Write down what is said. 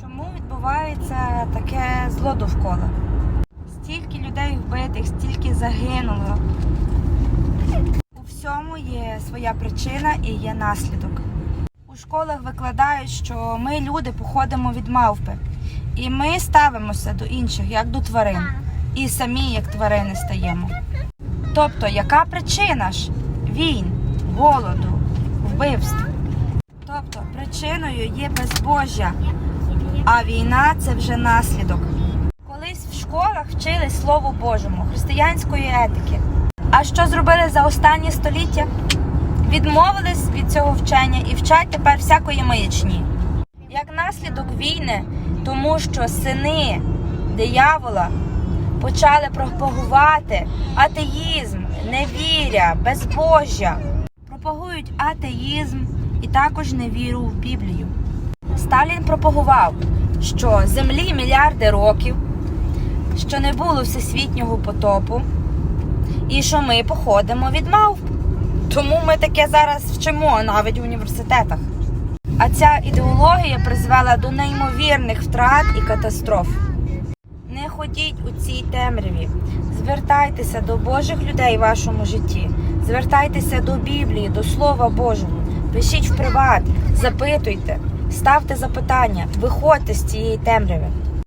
Чому відбувається таке зло довкола? Стільки людей вбитих, стільки загинуло. У всьому є своя причина і є наслідок. У школах викладають, що ми, люди, походимо від мавпи. І ми ставимося до інших, як до тварин. І самі, як тварини, стаємо. Тобто, яка причина ж війн, голоду, вбивств? Тобто, причиною є безбожжя, а війна це вже наслідок. Колись в школах вчили Слову Божому, християнської етики. А що зробили за останні століття? Відмовились від цього вчення і вчать тепер всякої маячні. Як наслідок війни, тому що сини диявола почали пропагувати атеїзм, невіря, безбожжя. Пропагують атеїзм і також невіру в Біблію. Сталін пропагував, що землі мільярди років, що не було всесвітнього потопу, і що ми походимо від мавп. Тому ми таке зараз вчимо навіть в університетах. А ця ідеологія призвела до неймовірних втрат і катастроф. Не ходіть у цій темряві. Звертайтеся до Божих людей в вашому житті. Звертайтеся до Біблії, до Слова Божого. Пишіть в приват, запитуйте, ставте запитання, виходьте з цієї темряви.